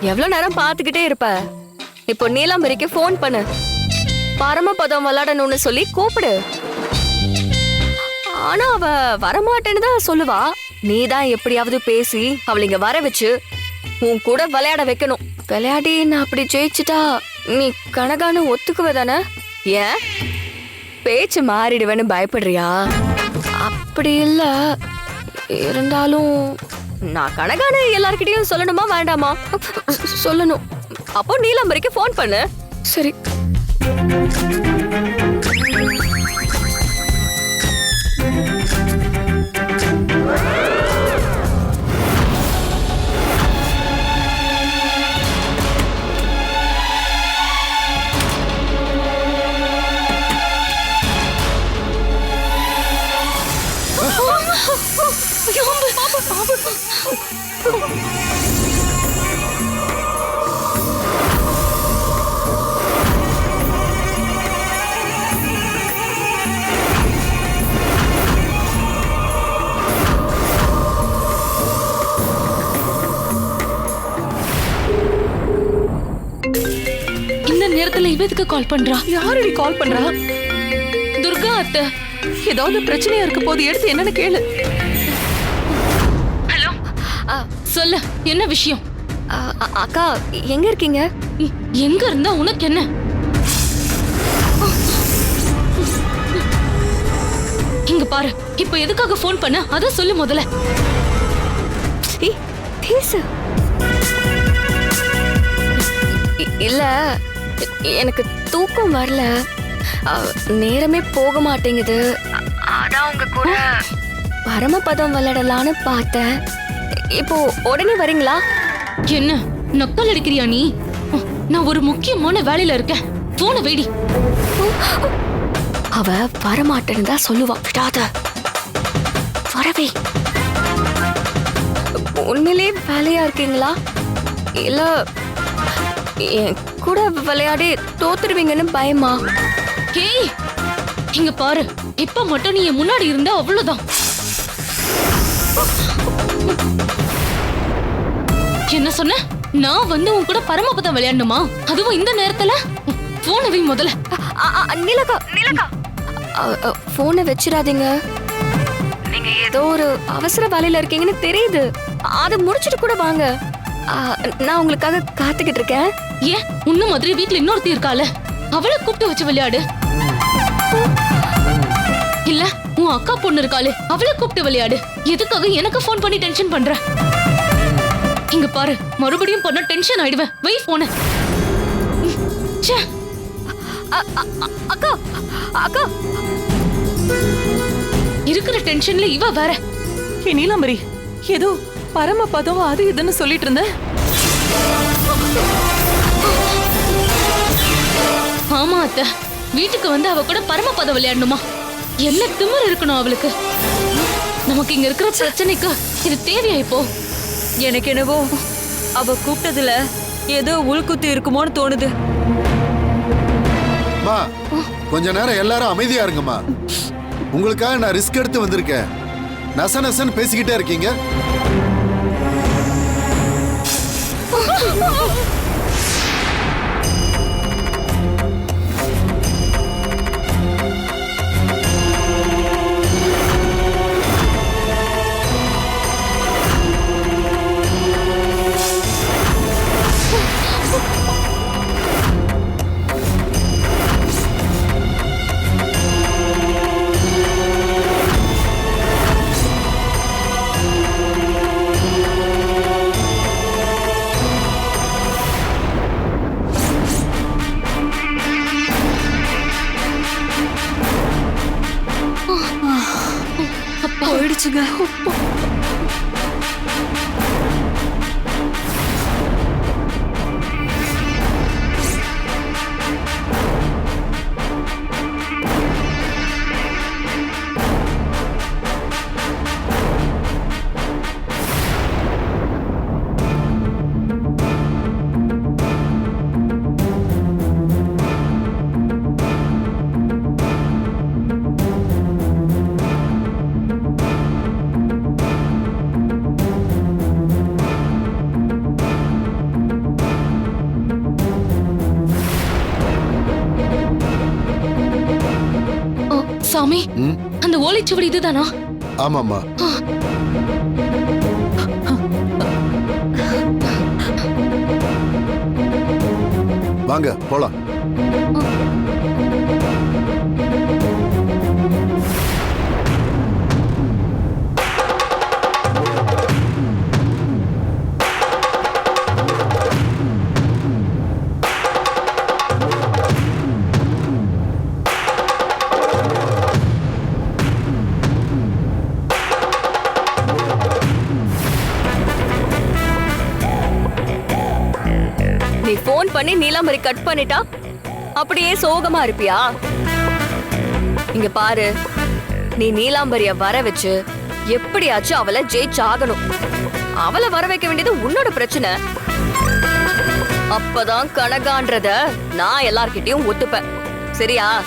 எவ்வளவு நேரம் பார்த்துக்கிட்டே இருப்ப? இப்போ நீலாம்பரிக்கு ஃபோன் பண்ணு. பரமபதம் விளையாடணும்னு சொல்லி கூப்பிடு. ஆனா அவ வரமாட்டேன்னு தான் சொல்லுவா. நீ தான் எப்படியாவது பேசி அவளை இங்க வர வச்சு உன் கூட விளையாட வைக்கணும். விளையாடி நான் அப்படி ஜெயிச்சுட்டா நீ கனகான்னு ஒத்துக்குவ தானே? ஏன்? பேச்சு மாறிடுவேன்னு பயப்படுறியா? அப்படி இல்ல. இருந்தாலும் நான் கனகான எல்லார்கிட்டயும் சொல்லணுமா வேண்டாமா? சொல்லணும். அப்போ நீலாம்பரிக்கு ஃபோன் பண்ணு. சரி. நேரத்துல இவ எதுக்கு கால் பண்றா? யாரடி கால் பண்றா? துர்கா அத்தை. ஏதாவது பிரச்சனையா இருக்க போது எடுத்து என்னன்னு கேளு. சொல்லு என்ன விஷயம்? அக்கா எங்க இருக்கீங்க? எங்க இருந்தா உனக்கு என்ன? இங்க பாரு இப்ப எதுக்காக ஃபோன் பண்ண? அத சொல்லு முதல்ல. பேசு. இல்ல எனக்கு தூக்கம் வரல. நேரமே போக மாட்டேங்குது. அதான் உங்க கூட பரமபதம் விளையாடலான்னு பார்த்தேன். இப்போ உடனே வரீங்களா? என்ன? நக்கல் அடிக்கிறியா நீ? நான் ஒரு முக்கியமான வேலையில இருக்கேன். போன வெடி அவ வரமாட்டேன்னு தான் சொல்லுவா. விடாத. வரவே. உண்மையிலே வேலையா இருக்கீங்களா? இல்ல என் கூட விளையாடி தோத்துருவீங்கன்னு பயமா? ஹேய் இங்க பாரு. இப்ப மட்டும் நீ முன்னாடி இருந்தா அவ்வளவுதான். என்ன சொன்ன? நான் வந்து உன் கூட பரமபதம் விளையாடணுமா? அதுவும் இந்த நேரத்துல? போன வை முதல்ல. நிலக்கா நிலக்கா போனை வச்சிடாதீங்க. நீங்க ஏதோ ஒரு அவசர வேலையில இருக்கீங்கன்னு தெரியுது. அதை முடிச்சிட்டு கூட வாங்க. நான் உங்களுக்காக காத்துக்கிட்டு இருக்கேன். ஏன் உன்ன மாதிரி வீட்ல இன்னொருத்தி இருக்கால அவளை கூப்பிட்டு வச்சு விளையாடு. இல்ல உன் அக்கா பொண்ணு இருக்காளே அவளை கூப்பிட்டு விளையாடு. எதுக்காக எனக்கு ஃபோன் பண்ணி டென்ஷன் பண்ற? இங்க பாரு மறுபடியும் பண்ண டென்ஷன் ஆயிடுவேன். வை போன அக்கா அக்கா. இருக்கிற டென்ஷன்ல இவ வேற. ஏ நீலாம்பரி ஏதோ பரமபதம் அது இதுன்னு சொல்லிட்டு இருந்த? ஆமா அத்த. வீட்டுக்கு வந்து அவ கூட பரமபதம் விளையாடணுமா? என்ன திமிர் இருக்கணும் அவளுக்கு? நமக்கு இங்க இருக்கிற பிரச்சனைக்கு இது தேவையா இப்போ? எனக்கு என்னவோ அவ கூப்பிட்டதுல ஏதோ உள்குத்து இருக்குமோன்னு தோணுது. கொஞ்ச நேரம் எல்லாரும் அமைதியா இருங்கம்மா. உங்களுக்காக நான் ரிஸ்க் எடுத்து வந்திருக்கேன். நச நசன்னு பேசிக்கிட்டே இருக்கீங்க. அந்த ஓலைச்சுவடி இதுதானா? ஆமாம்மா. வாங்க போலாம். மாதிரி கட் பண்ணிட்டா அப்படியே சோகமா இருப்பியா? இங்க பாரு. நீ நீலாம்பரிய வர வச்சு எப்படியாச்சும் அவளை ஜெயிச்சாகணும். அவளை வர வைக்க வேண்டியது உன்னோட பிரச்சனை. அப்பதான் கனகான்றத நான் எல்லார்கிட்டயும் ஒத்துப்பேன். சரியா?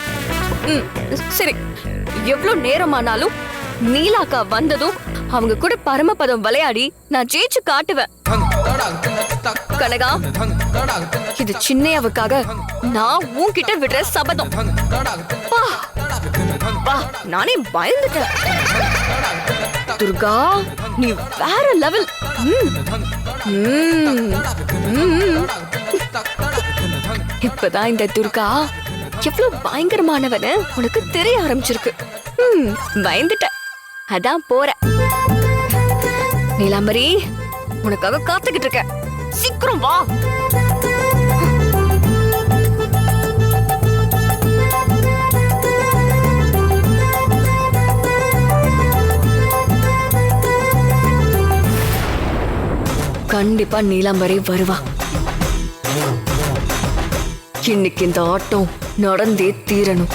ம் சரி. எவ்வளவு நேரமானாலும் நீலாக்கா வந்ததும் அவங்க கூட பரமபதம் விளையாடி நான் ஜெயிச்சு காட்டுவேன். கனகா இது சின்னையாவுக்காக நான் உன்கிட்ட விடுற சபதம். பா, நானே பயந்துட்டேன். துர்கா நீ வேற லெவல் இப்பதான் இந்த துர்கா எவ்வளவு பயங்கரமானவன உனக்கு தெரிய ஆரம்பிச்சிருக்கு. பயந்துட்ட அதான் போற நீலாம்பரி உனக்காக காத்துக்கிட்டு இருக்க சீக்கிரம் வா. கண்டிப்பா நீலாம்பரி வருவா. இன்னைக்கு இந்த ஆட்டம் நடந்தே தீரணும்.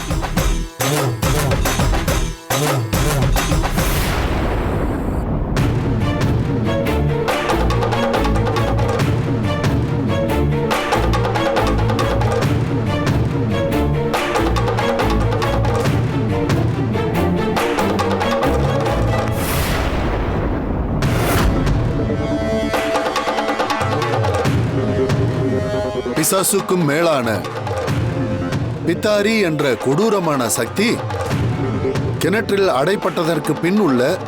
பிசாசுக்கும் மேலான பித்தாரி என்ற கொடூரமான சக்தி கிணற்றில் அடைப்பட்டதற்கு பின் உள்ள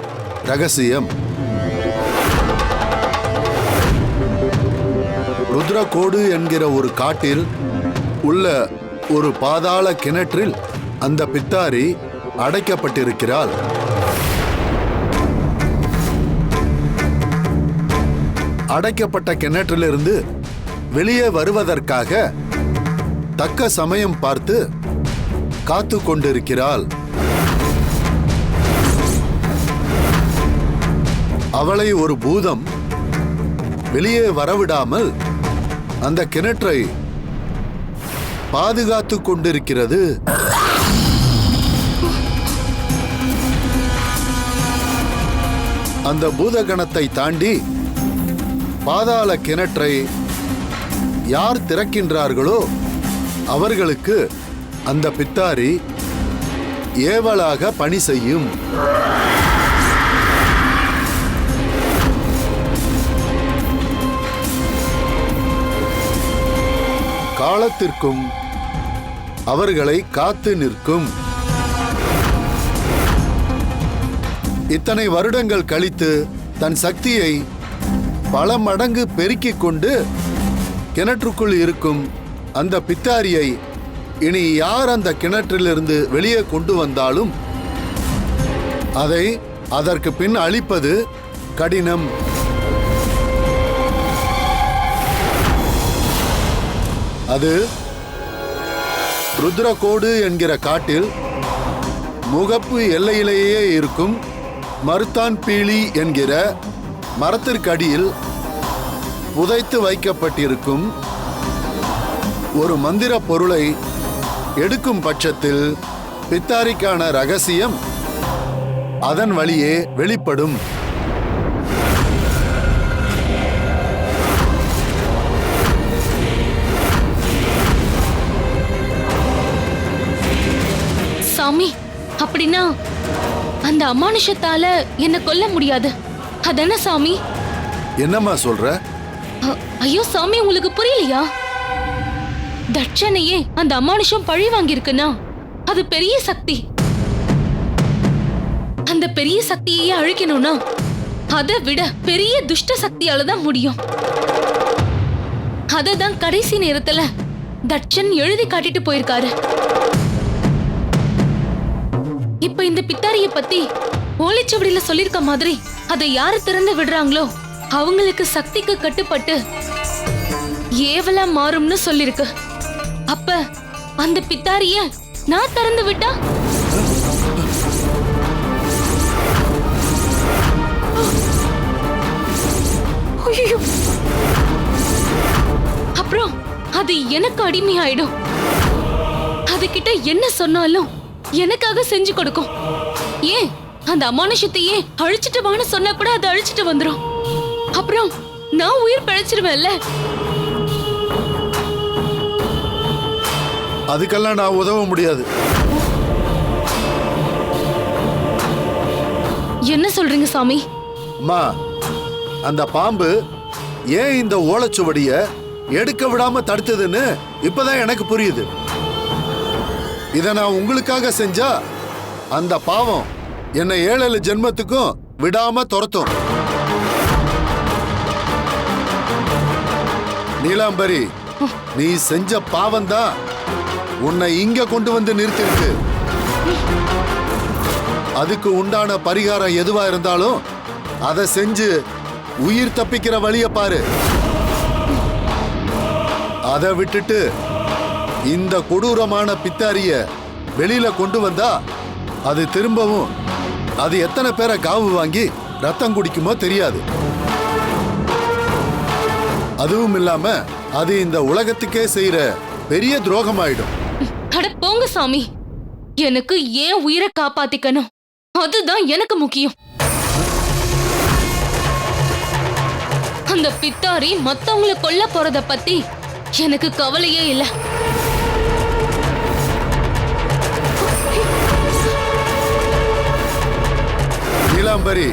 ரகசியம். ருத்ரகோடு என்கிற ஒரு காட்டில் உள்ள ஒரு பாதாள கிணற்றில் அந்த பித்தாரி அடைக்கப்பட்டிருக்கிறாள். அடைக்கப்பட்ட கிணற்றிலிருந்து வெளியே வருவதற்காக தக்க சமயம் பார்த்து காத்து கொண்டிருக்கிறாள். அவளை ஒரு பூதம் வெளியே வரவிடாமல் அந்த கிணற்றை பாதுகாத்து கொண்டிருக்கிறது. அந்த பூதகணத்தை தாண்டி பாதாள கிணற்றை யார் திறக்கின்றார்களோ அவர்களுக்கு அந்த பித்தாரி ஏவலாக பணி செய்யும். காலத்திற்கும் அவர்களை காத்து நிற்கும். இத்தனை வருடங்கள் கழித்து தன் சக்தியை பல மடங்கு பெருக்கிக் கொண்டு கிணற்றுக்குள் இருக்கும் அந்த பித்தாரியை இனி யார் அந்த கிணற்றிலிருந்து வெளியே கொண்டு வந்தாலும் அதை அதற்கு பின் அழிப்பது கடினம். அது ருத்ரகோடு என்கிற காட்டில் முகப்பு எல்லையிலேயே இருக்கும் மருத்தான் பீலி என்கிற மரத்திற்கடியில் புதைத்து வைக்கப்பட்டிருக்கும் ஒரு மந்திர பொருளை எடுக்கும் பட்சத்தில் பித்தாரிக்கான ரகசியம் அதன் வழியே வெளிப்படும். சாமி அப்படின்னா அந்த அமானுஷத்தால என்ன கொல்ல முடியாது. அதானே சாமி? என்னம்மா சொல்ற? ஐயோ சாமி உங்களுக்கு புரியலையா? தட்சணையே அந்த அமானுஷம் பழி வாங்கியிருக்குன்னா அது பெரிய சக்தி. அந்த பெரிய சக்தியையே அழிக்கணும்னா அதை விட பெரிய துஷ்ட சக்தியால தான் முடியும். அதை தான் கடைசி நேரத்துல தட்சன் எழுதி காட்டிட்டு போயிருக்காரு. இப்ப இந்த பித்தாரிய பத்தி ஓலைச்சுவடியில சொல்லிருக்க மாதிரி அதை யாரு திறந்து விடுறாங்களோ அவங்களுக்கு சக்திக்கு கட்டுப்பட்டு ஏவலா மாறும்னு சொல்லிருக்கு. அப்ப அந்த பித்தாரிய நான் திறந்து விட்டா? அப்புறம் அது எனக்கு அடிமையாயிடும். அதுகிட்ட என்ன சொன்னாலும் எனக்காக செஞ்சு கொடுக்கும். ஏன்? அந்த அமானுஷத்தையே அழிச்சிட்டு வான்னு சொன்னா கூட அதை அழிச்சிட்டு வந்துடும் அப்புறம் நான் உயிர் பிழைச்சிருவேன்ல. அதுக்கெல்லாம் நான் உதவ முடியாது. என்ன சொல்றீங்க சாமி? அம்மா அந்த பாம்பு ஏன் இந்த ஓலைச்சுவடிய எடுக்க விடாம தடுத்ததுன்னு இப்பதான் எனக்கு புரியுது. இத நான் உங்களுக்காக செஞ்சா அந்த பாவம் என்னை ஏழு ஜென்மத்துக்கும் விடாம துரத்தும். நீலாம்பரி நீ செஞ்ச பாவம் தான் உன்னை இங்க கொண்டு வந்து நிறுத்திருக்கு. அதுக்கு உண்டான பரிகாரம் எதுவா இருந்தாலும் அதை செஞ்சு உயிர் தப்பிக்கிற வழிய பாரு. அதை விட்டுட்டு இந்த கொடூரமான பித்தாரிய வெளியில கொண்டு வந்தா அது திரும்பவும் அது எத்தனை பேரை காவு வாங்கி ரத்தம் குடிக்குமோ தெரியாது. அதுவும் இல்லாம அது இந்த உலகத்துக்கே செய்யற பெரிய துரோகமாயிடும். அட போங்க சாமி. எனக்கு ஏன் உயிரை காப்பாத்திக்கணும்? அதுதான் எனக்கு முக்கியம். அந்த பித்தாரி மத்தவங்கள கொல்ல போறத பத்தி எனக்கு கவலையே இல்ல. நீலாம்பரி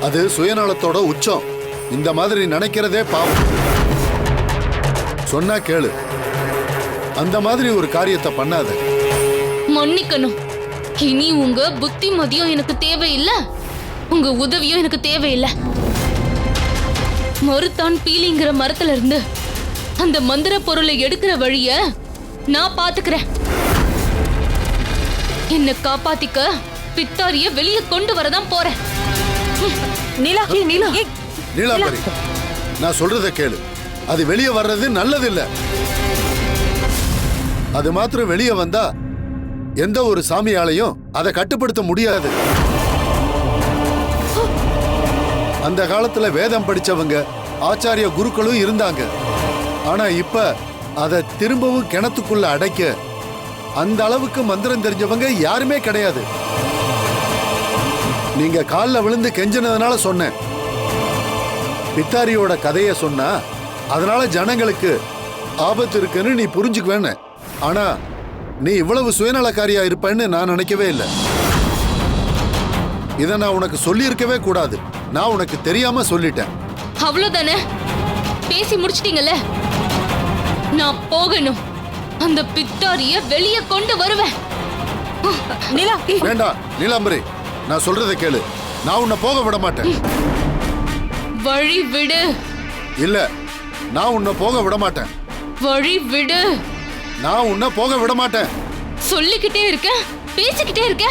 அது சுயநலத்தோட உச்சம். இந்த மாதிரி நினைக்கிறதே பாவம். சொன்னா கேளு. அந்த மாதிரி ஒரு காரியத்தை பண்ணாத. மன்னிக்கணும். இனி உங்க புத்திமதியும் எனக்கு தேவையில்லை. உங்க உதவியும் எனக்கு தேவையில்லை. மருத்தான் பீலிங்கிற மரத்துல இருந்து அந்த மந்திர பொருளை எடுக்கிற வழிய நான் பாத்துக்கிறேன் என்ன காப்பாத்திக்க பித்தாரிய வெளிய கொண்டு வரதான் போறேன். நீலா நீலா. நீலாம்பரி நான் சொல்றத கேளு. அது வெளியே வர்றது நல்லது இல்ல அது மாத்திரம் வெளியே வந்தா எந்த ஒரு சாமியாலையும் அதை கட்டுப்படுத்த முடியாது. அந்த காலத்துல வேதம் படிச்சவங்க ஆச்சாரிய குருக்களும் இருந்தாங்க. ஆனா இப்ப அதை திரும்பவும் கிணத்துக்குள்ள அடைக்க அந்த அளவுக்கு மந்திரம் தெரிஞ்சவங்க யாருமே கிடையாது. நீங்க காலில் விழுந்து கெஞ்சினதுனால சொன்னேன். பித்தாரியோட கதையை சொன்னா அதனால ஜனங்களுக்கு ஆபத்து இருக்குன்னு நீ புரிஞ்சுக்குவேன்னு. ஆனா நீ இவ்வளவு சுயநலக்காரியா இருப்பேன்னு நான் நினைக்கவே இல்லை. இதை நான் உனக்கு சொல்லியிருக்கவே கூடாது. நான் உனக்கு தெரியாம சொல்லிட்டேன். அவ்வளவுதானே? பேசி முடிச்சிட்டீங்கல்ல? நான் போகணும். அந்த பித்தாரிய வெளிய கொண்டு வருவேன். நீலா வேண்டாம் நீலாம்பரி நான் சொல்றதை கேளு. நான் உன்னை போக விட மாட்டேன். வழி விடு. இல்ல நான் உன்னை போக விட மாட்டேன் வழி விடு. நான் உன்னை போக விட மாட்டேன் சொல்லிக்கிட்டே இருக்க பேசிக்கிட்டே இருக்க.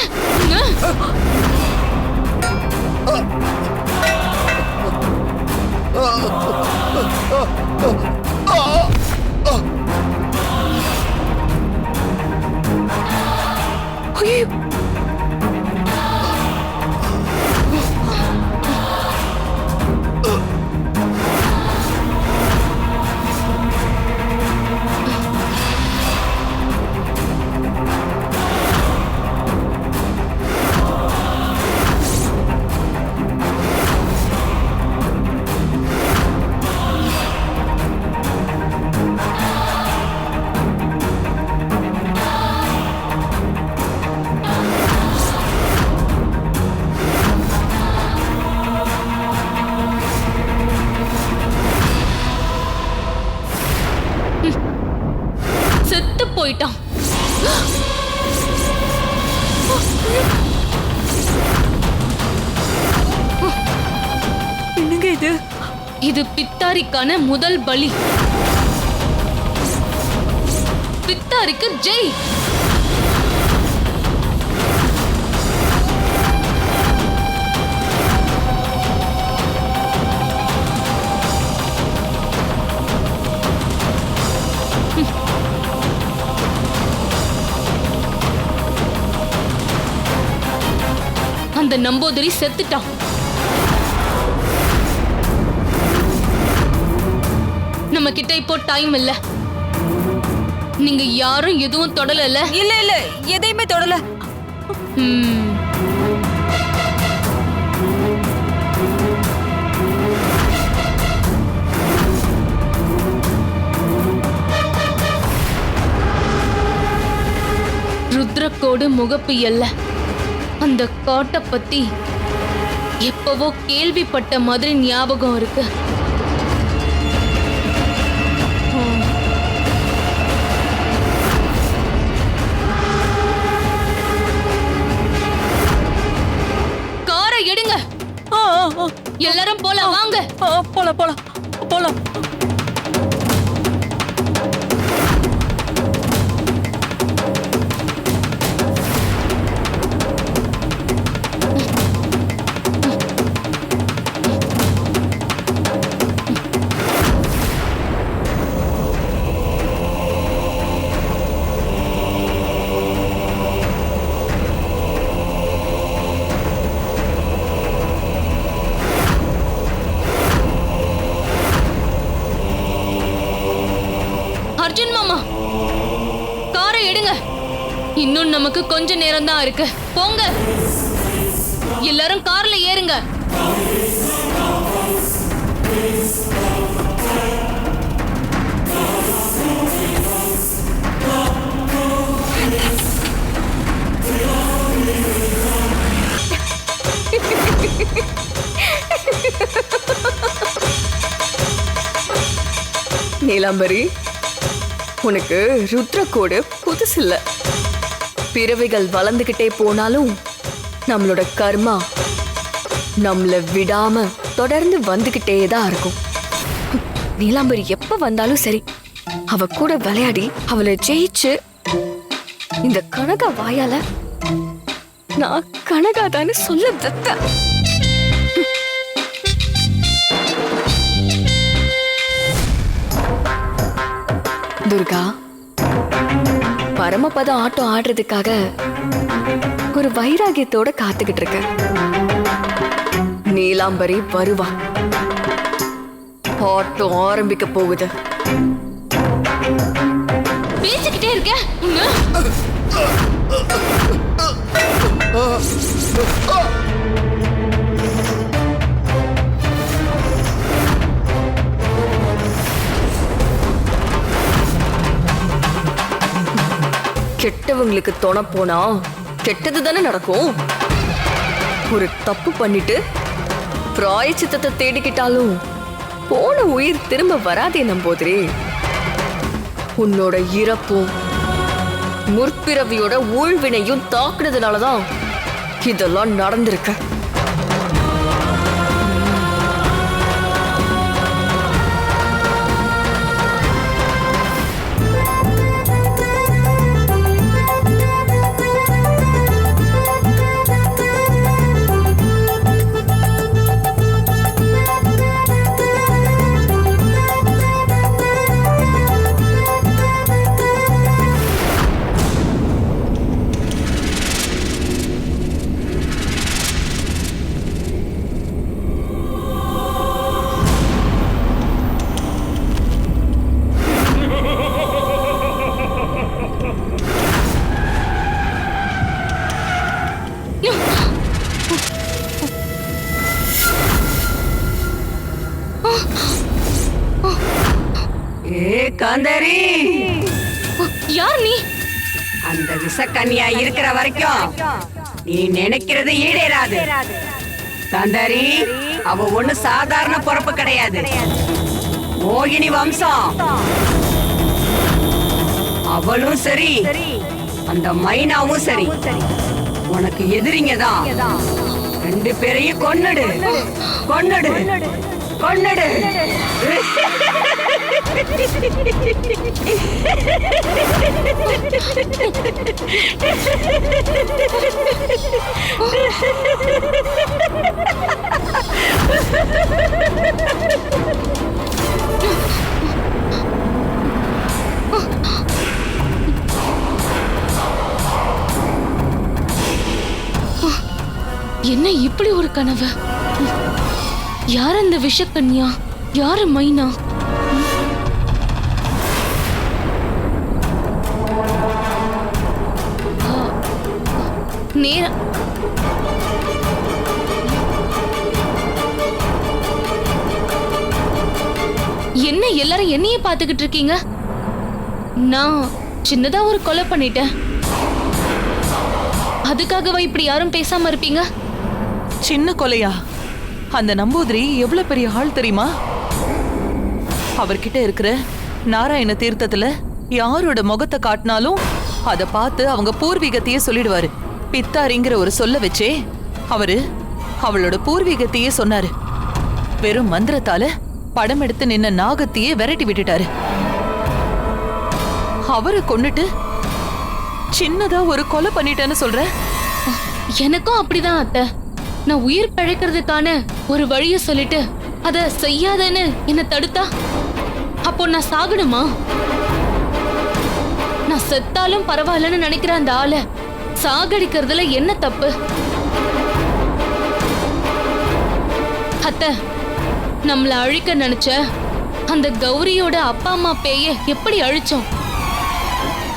ஐயோ. பித்தாரிக்கான முதல் பலி. விக்டாருக்கு ஜெய். அந்த நம்போதரி செத்துட்டான். நம்ம கிட்ட இப்போ டைம் இல்ல. நீங்க யாரும் எதுவும் தொடலல? இல்ல இல்ல. எதையுமே தொடல. ருத்ரக்கோடு முகப்பு எல்ல. அந்த காட்டை பத்தி எப்பவோ கேள்விப்பட்ட மாதிரி ஞாபகம் இருக்கு. எல்லாரும் போலாம் வாங்க. ஆ, போலாம் போலாம் போலாம். கொஞ்ச தான் இருக்கு. போங்க. எல்லாரும் கார்ல ஏறுங்க. நீலாம்பரி உனக்கு ருத்ரக்கோடு புதுசில்ல. பிறவிகள் வளர்ந்துகிட்டே போனாலும் நம்மளோட கர்மா நம்மள விடாம தொடர்ந்து வந்துகிட்டே தான் இருக்கும். நீலாம்பரி எப்ப வந்தாலும் சரி அவ கூட விளையாடி அவளை ஜெயிச்சு இந்த கனகா வாயால நான் கனகாதான்னு சொல்ல வைப்பேன் துர்கா பரமபதம் ஆட்டம் ஆடுறதுக்காக ஒரு வைராகியத்தோட காத்துக்கிட்டு இருக்க நீலாம்பரி வருவா ஆட்டம் ஆரம்பிக்க போகுது பேசிக்கிட்டே இருக்க கெட்டவங்களுக்கு துணை போனா கெட்டது தானே நடக்கும்? ஒரு தப்பு பண்ணிட்டு பிராயச்சித்தத்தை தேடிக்கிட்டாலும் போன உயிர் திரும்ப வராதே நம்போதரே. உன்னோட இறப்பும் முற்பிறவியோட ஊழ்வினையும் தாக்குனதுனாலதான் இதெல்லாம் நடந்திருக்கேன் அந்த இருக்கிற வரைக்கும் நீ நினைக்கிறது ஈடேறாது. தந்தரி அவ ஒண்ணு சாதாரண பொறப்பு கிடையாது. மோகினி வம்சம். அவளும் சரி அந்த மைனாவும் சரி. உனக்கு எதிரிங்க தான். ரெண்டு பேரையும் கொன்னுடு. கொன்னுடு. கொன்னுடு. என்ன இப்படி ஒரு கனவு? யார் அந்த விஷக்கன்யா? யாரு மைனா? நேர என்ன எல்லாரும் என்னையே பாத்துக்கிட்டு இருக்கீங்க? நான் சின்னதா ஒரு கொலை பண்ணிட்டேன். அதுக்காகவா இப்படி யாரும் பேசாம இருப்பீங்க? சின்ன கொலையா? அந்த நம்பூதிரி எவ்வளவு பெரிய ஆள் தெரியுமா? அவர்கிட்ட இருக்கிற நாராயண தீர்த்தத்துல யாரோட முகத்தை காட்டினாலும் அத பார்த்து அவங்க பூர்வீகத்தையே சொல்லிடுவாரு. பித்தாரிங்கிற ஒரு சொல்ல வச்சே. அவரு அவளோட பூர்வீகத்தையே சொன்னாரு. வெறும் மந்திரத்தால படம் எடுத்து நின்ன நாகத்தையே விரட்டி விட்டுட்டாரு. அவரை கொன்னுட்டு சின்னதா ஒரு கொலை பண்ணிட்டேன்னு சொல்ற? எனக்கும் அப்படிதான் அத்தை. நான் உயிர் பிழைக்கிறதுக்கான ஒரு வழிய சொல்லிட்டு அத செய்யாதன்னு என்ன தடுத்தா? அப்போ நான் சாகணுமா? நான் செத்தாலும் பரவாயில்லன்னு நினைக்கிற அந்த ஆளை சாகடிக்கிறதுல என்ன தப்பு? அத்தை நம்மள அழிக்க நினைச்ச அந்த கௌரியோட அப்பா அம்மா பேய எப்படி அழிச்சோம்?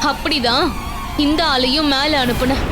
அப்படிதான் இந்த ஆளையும் மேல அனுப்புனேன்